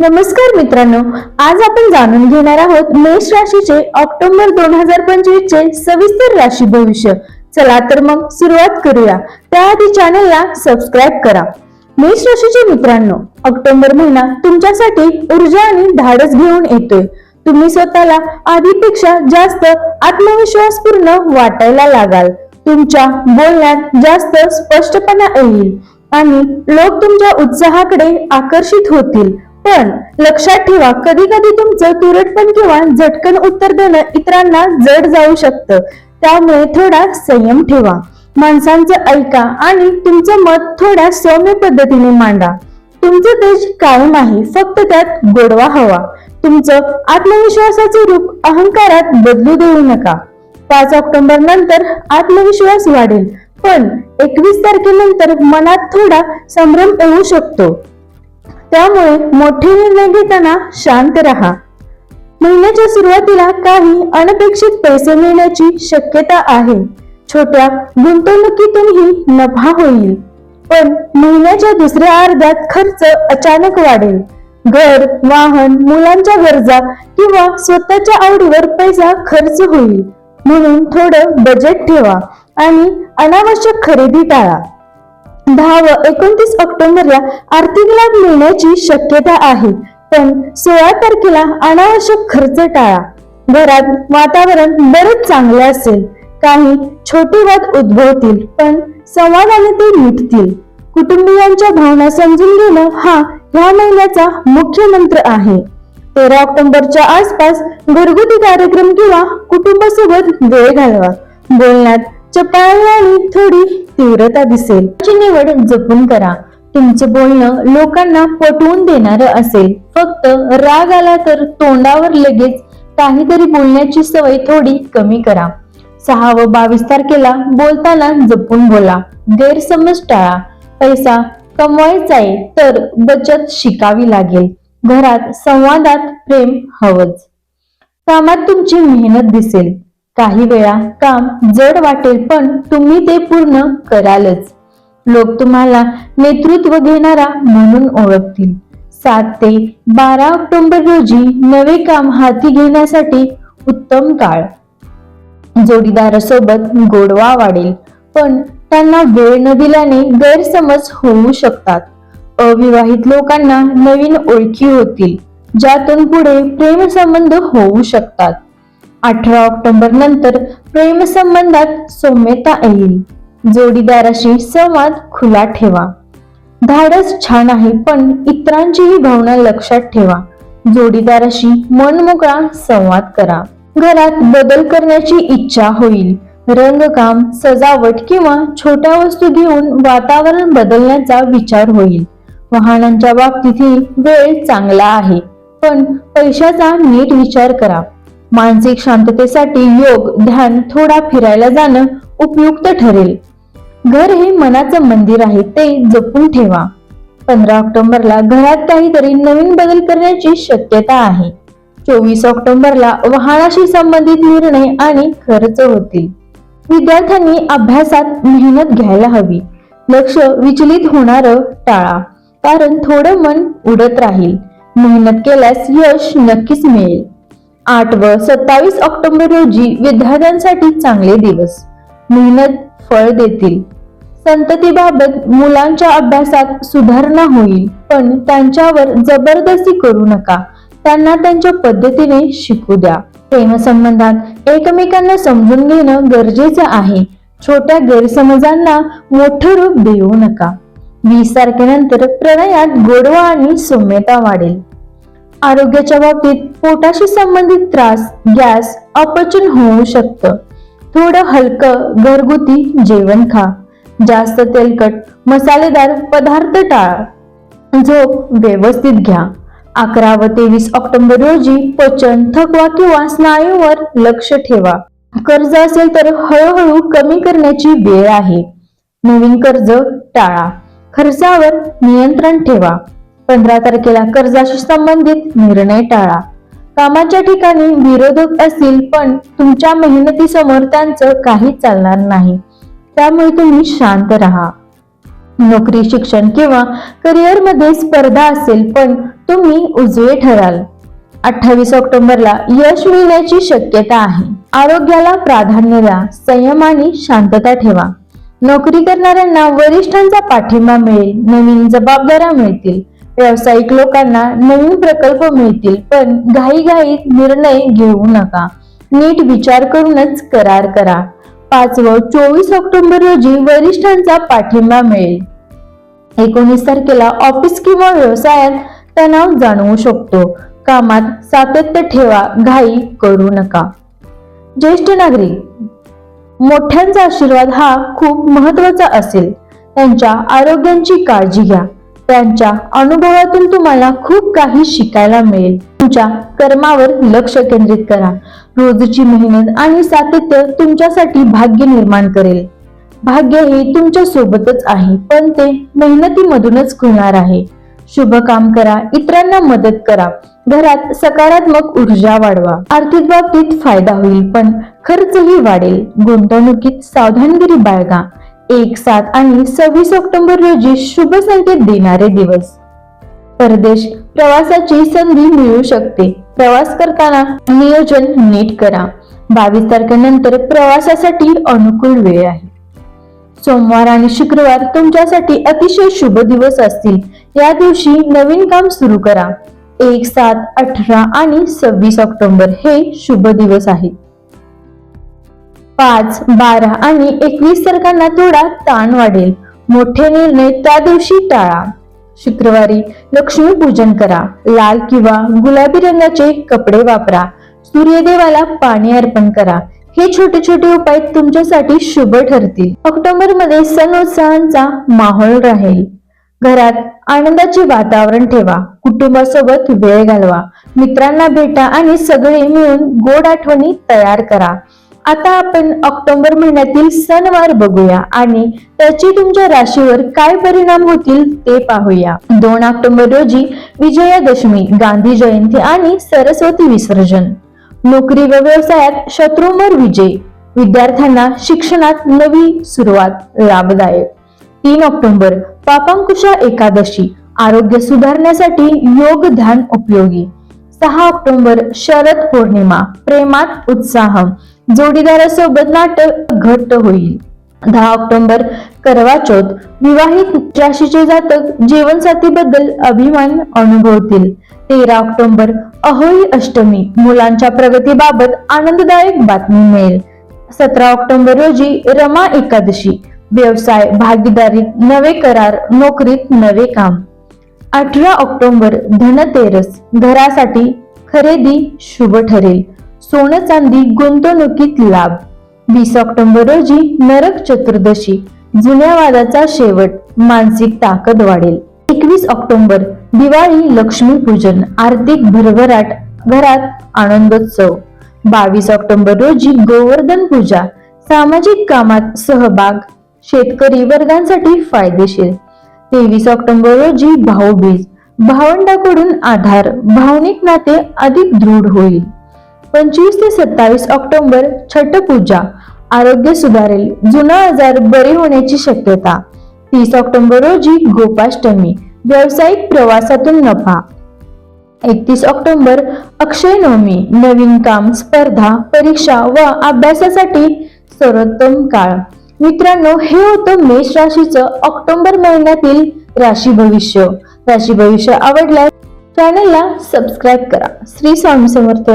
नमस्कार मित्रांनो आज आपण जाणून घेणार आहोत मेष राशीचे ऑक्टोबर दोन हजार पंचवीस चे सविस्तर राशी भविष्य. चला तर मग सुरुवात करूया. त्याआधी चॅनलला सबस्क्राईब करा. मेष राशीचे मित्रांनो ऑक्टोबर महिना तुमच्यासाठी ऊर्जा आणि धाडस घेऊन येतोय. तुम्ही स्वतःला आधीपेक्षा जास्त आत्मविश्वासपूर्ण वाटायला लागाल. तुमच्या बोलण्यात जास्त स्पष्टपणा येईल आणि लोक तुमच्या उत्साहाकडे आकर्षित होतील. पण लक्षात ठेवा कधी कधी तुमचं तुरटपण किंवा झटकन उत्तर देणं इतरांना जड जाऊ शकतं. त्यामुळे थोडा संयम ठेवा. माणसांचं ऐका आणि तुमचं मत थोड्या सौम्य पद्धतीने मांडा. तुमचं तेज कायम आहे फक्त त्यात गोडवा हवा. तुमचं आत्मविश्वासाचे रूप अहंकारात बदलू देऊ नका. पाच ऑक्टोबर नंतर आत्मविश्वास वाढेल पण एकवीस तारखेनंतर मनात थोडा संभ्रम येऊ शकतो. त्यामुळे मोठे निर्णय घेताना शांत राहा. महिन्याच्या सुरुवातीला काही अनपेक्षित पैसे मिळण्याची शक्यता आहे. छोट्या गुंतवणुकीतूनही नफा होईल. पण महिन्याच्या दुसऱ्या अर्ध्यात खर्च अचानक वाढेल. घर वाहन मुलांच्या गरजा किंवा स्वतःच्या आवडीवर पैसा खर्च होईल. म्हणून थोडं बजेट ठेवा आणि अनावश्यक खरेदी टाळा. दहा व एकोणतीस ऑक्टोबरला आर्थिक लाभ मिळण्याची शक्यता आहे. पण सोळा तारखेला अनावश्यक खर्च टाळा. घरात वातावरण बरेच चांगले असेल. काही छोटे वाद उद्भवतील पण संवादाने ते मिटतील. कुटुंबियांच्या भावना समजून घेणं हा ह्या महिन्याचा मुख्य मंत्र आहे. तेरा ऑक्टोबरच्या आसपास घरगुती कार्यक्रम किंवा कुटुंबासोबत वेळ घालवा. बोलण्यात चपळाई थोडी तीव्रता दिसेल. निवड जपून करा. तुमचे बोलणं लोकांना पटवून देणार असेल. फक्त राग आला तर तोंडावर लगेच काहीतरी बोलण्याची सवय थोडी कमी करा. सहा व बावीस तारखेला बोलताना जपून बोला. गैरसमज टाळा. पैसा कमवायचा आहे तर बचत शिकावी लागेल. घरात संवादात प्रेम हवंच. कामात तुमची मेहनत दिसेल. काही वेळा काम जड वाटेल पण तुम्ही ते पूर्ण करालच. लोक तुम्हाला नेतृत्व घेणारा म्हणून ओळखतील. सात ते बारा ऑक्टोबर रोजी नवे काम हाती घेण्यासाठी उत्तम काळ. जोडीदारासोबत गोडवा वाढेल पण त्यांना वेळ न दिल्याने गैरसमज होऊ शकतात. अविवाहित लोकांना नवीन ओळखी होतील ज्यातून पुढे प्रेमसंबंध होऊ शकतात. अठरा ऑक्टोबर नंतर प्रेमसंबंधात सौम्यता येईल. जोडीदाराशी संवाद खुला ठेवा. धाडस छान आहे पण इतरांचीही भावना लक्षात ठेवा. जोडीदाराशी मनमोकळा संवाद करा. घरात बदल करण्याची इच्छा होईल. रंगकाम सजावट किंवा छोट्या वस्तू घेऊन वातावरण बदलण्याचा विचार होईल. वाहनांच्या बाबतीतही वेळ चांगला आहे पण पैशाचा नीट विचार करा. मानसिक शांततेसाठी योग ध्यान थोडा फिरायला जाणं उपयुक्त ठरेल. घर हे मनाचं मंदिर आहे ते जपून ठेवा. पंधरा ऑक्टोबरला घरात काहीतरी नवीन बदल करण्याची शक्यता आहे. चोवीस ऑक्टोबरला वाहनाशी संबंधित निर्णय आणि खर्च होतील. विद्यार्थ्यांनी अभ्यासात मेहनत घ्यायला हवी. लक्ष विचलित होणार टाळा कारण थोडं मन उडत राहील. मेहनत केल्यास यश नक्कीच मिळेल. आठ व सत्तावीस ऑक्टोबर रोजी विद्यार्थ्यांसाठी चांगले दिवस. मेहनत फळ देतील. संततीबाबत मुलांच्या अभ्यासात सुधारणा होईल पण त्यांच्यावर जबरदस्ती करू नका. त्यांना त्यांच्या पद्धतीने शिकू द्या. प्रेमसंबंधात एकमेकांना समजून घेणं गरजेचं आहे. छोट्या गैरसमजांना मोठं रूप देऊ नका. वीस तारखेनंतर प्रणयात गोडवा आणि सौम्यता वाढेल. आरोग्याच्या बाबतीत पोटाशी संबंधित त्रास गॅस अपचन होऊ शकतं. थोडं हलकं घरगुती जेवण खा. जास्त तेलकट मसालेदार पदार्थ टाळा. झोप व्यवस्थित घ्या. अकरा व तेवीस ऑक्टोबर रोजी पचन थकवा किंवा स्नायूवर लक्ष ठेवा. कर्ज असेल तर हळूहळू कमी करण्याची वेळ आहे. नवीन कर्ज टाळा. खर्चावर नियंत्रण ठेवा. पंधरा तारखेला कर्जाशी संबंधित निर्णय टाळा. कामाच्या ठिकाणी विरोधक असतील पण तुमच्या मेहनतीसमोर त्यांचं काही चालणार नाही. त्यामुळे तुम्ही शांत राहा. नोकरी शिक्षण किंवा करिअरमध्ये स्पर्धा असेल पण तुम्ही उजवे ठराल. अठ्ठावीस ऑक्टोबरला यश मिळण्याची शक्यता आहे. आरोग्याला प्राधान्य द्या. संयम आणि शांतता ठेवा. नोकरी करणाऱ्यांना वरिष्ठांचा पाठिंबा मिळेल. नवीन जबाबदाऱ्या मिळतील. व्यावसायिक लोकांना नवीन प्रकल्प मिळतील पण घाईघाईत निर्णय घेऊ नका. नीट विचार करूनच करार करा. पाचवं चोवीस ऑक्टोबर रोजी वरिष्ठांचा पाठिंबा मिळेल. एकोणीस तारखेला ऑफिस किंवा व्यवसायात तणाव जाणवू शकतो. कामात सातत्य ठेवा घाई करू नका. ज्येष्ठ नागरिक मोठ्यांचा आशीर्वाद हा खूप महत्त्वाचा असेल. त्यांच्या आरोग्यांची काळजी घ्या. त्यांच्या अनुभवातून तुम्हाला खूप काही शिकायला मिळेल. तुमच्या कर्मावर लक्ष केंद्रित करा. रोजची मेहनत आणि सातत्य तुमच्यासाठी भाग्य निर्माण करेल. भाग्य हे तुमच्या सोबतच आहे पण ते मेहनतीमधूनच खुलणार आहे. शुभ काम करा इतरांना मदत करा. घरात सकारात्मक ऊर्जा वाढवा. आर्थिक बाबतीत फायदा होईल पण खर्चही वाढेल. गुंतवणुकीत सावधानगिरी बाळगा. एक सात आणि सव्वीस ऑक्टोबर रोजी शुभ संकेत देणारे दिवस. परदेश प्रवासाची संधी मिळू शकते. प्रवास करताना नियोजन नीट करा. बावीस तारखेनंतर प्रवासासाठी अनुकूल वेळ आहे. सोमवार आणि शुक्रवार तुमच्यासाठी अतिशय शुभ दिवस असतील. या दिवशी नवीन काम सुरू करा. एक सात अठरा आणि सव्वीस ऑक्टोबर हे शुभ दिवस आहेत. पाच बारा आणि एकवीस तारखांना थोडा ताण वाढेल. मोठे निर्णय त्या दिवशी टाळा. शुक्रवारी लक्ष्मी पूजन करा. लाल किंवा गुलाबी रंगाचे कपडे वापरा. सूर्यदेवाला पाणी अर्पण करा. हे छोटे छोटे उपाय तुमच्यासाठी शुभ ठरतील. ऑक्टोबरमध्ये सण उत्साहांचा माहोल राहील. घरात आनंदाचे वातावरण ठेवा. कुटुंबासोबत वेळ घालवा. मित्रांना भेटा आणि सगळे मिळून गोड आठवणी तयार करा. आता आपण ऑक्टोबर महिन्यातील सणवार बघूया आणि त्याचे तुमच्या राशीवर काय परिणाम होतील ते पाहूया. दोन ऑक्टोबर रोजी विजयादशमी गांधी जयंती आणि सरस्वती विसर्जन. नोकरी व व्यवसायात शत्रूंवर विजय. विद्यार्थ्यांना शिक्षणात नवी सुरुवात लाभदायक. तीन ऑक्टोबर पापांकुशा एकादशी. आरोग्य सुधारण्यासाठी योग ध्यान उपयोगी. सहा ऑक्टोबर शरद पौर्णिमा प्रेमात उत्साह. जोडीदारासोबत नाटक घट्ट होईल. दहा ऑक्टोबर करवा चौथ. विवाहित राशीचे जातक जीवनसाथीबद्दल अभिमान अनुभवतील. तेरा ऑक्टोबर अहोई अष्टमी. मुलांच्या प्रगतीबाबत आनंददायक बातमी मिळेल. सतरा ऑक्टोबर रोजी रमा एकादशी. व्यवसाय भागीदारीत नवे करार नोकरीत नवे काम. अठरा ऑक्टोबर धनतेरस. घरासाठी खरेदी शुभ ठरेल. सोनं चांदी गुंतवणुकीत लाभ. वीस ऑक्टोबर रोजी नरक चतुर्दशी. जुन्या वादाचा शेवट. मानसिक ताकद वाढेल. एकवीस ऑक्टोबर दिवाळी लक्ष्मी पूजन आर्थिक भरभराट घरात आनंदोत्सव. बावीस ऑक्टोबर रोजी गोवर्धन पूजा. सामाजिक कामात सहभाग. शेतकरी वर्गांसाठी फायदेशीर. तेवीस ऑक्टोबर रोजी भाऊबीज. भावंडाकडून आधार. भावनिक नाते अधिक दृढ होईल. पंचवीस ते सत्तावीस ऑक्टोबर छठ पूजा. आरोग्य सुधारेल. जुना आजार बरे होण्याची शक्यता. तीस ऑक्टोबर रोजी गोपाष्टमी. व्यावसायिक प्रवासातून नफा. एकतीस ऑक्टोबर अक्षय नवमी नवीन काम स्पर्धा परीक्षा व अभ्यासासाठी सर्वोत्तम काळ. मित्रांनो हे होतं मेष राशीचं ऑक्टोबर महिन्यातील राशी भविष्य. राशी भविष्य आवडल्यास चॅनलला सबस्क्राईब करा. श्री स्वामी समर्थ.